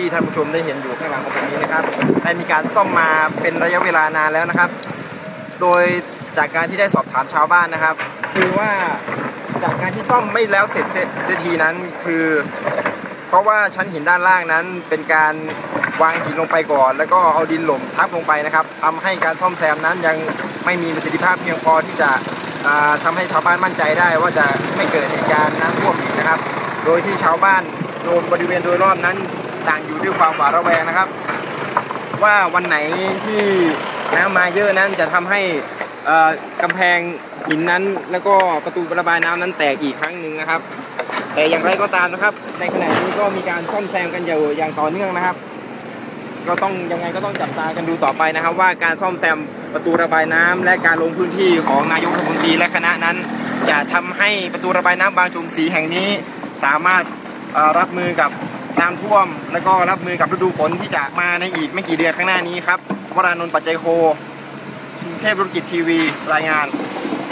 ที่ท่านผู้ชมได้เห็นอยู่ข้างหลังของผมนี้นะครับ ได้มีการซ่อมมาเป็นระยะเวลานานแล้วนะครับ โดยจากการที่ได้สอบถามชาวบ้านนะครับ คือว่าจากการที่ซ่อมไม่แล้วเสร็จเสร็จเสียทีนั้นคือ เพราะว่าชั้นหินด้านล่างนั้นเป็นการวางหินลงไปก่อน แล้วก็เอาดินหล่มทับลงไปนะครับทำให้การซ่อมแซมนั้นยังไม่มีประสิทธิภาพเพียงพอที่จะทำาให้ชาวบ้านมั่นใจได้ว่าจะไม่เกิดเหตุการณ์น้ำท่วมอีกนะครับ โดยที่ชาวบ้านโดยบริเวณโดยรอบนั้น ต่างอยู่ด้วยความหวาดระแวงนะครับ ว่าวันไหนที่น้ำมาเยอะนั้นจะทำให้เอ่อกำแพงหินนั้น แล้วก็ประตูระบายน้ำนั้นแตกอีกครั้งหนึ่งนะครับ แต่อย่างไรก็ตามนะครับ ในขณะนี้ก็มีการซ่อมแซมกันอยู่อย่างต่อเนื่องนะครับ ก็ต้องยังไงก็ต้องจับตากันดูต่อไปนะครับ ว่าการซ่อมแซมประตูระบายน้ำและการลงพื้นที่ของนายกรัฐมนตรีและคณะนั้น จะทำให้ประตูระบายน้ำบางจุมศรีแห่งนี้สามารถ รับมือกับน้ำท่วม และก็รับมือกับฤดูฝนที่จะมาในอีกไม่กี่เดือนข้างหน้านี้ครับวรานนท์ปัจจัยโคกรุงเทพธุรกิจทีวี รายงาน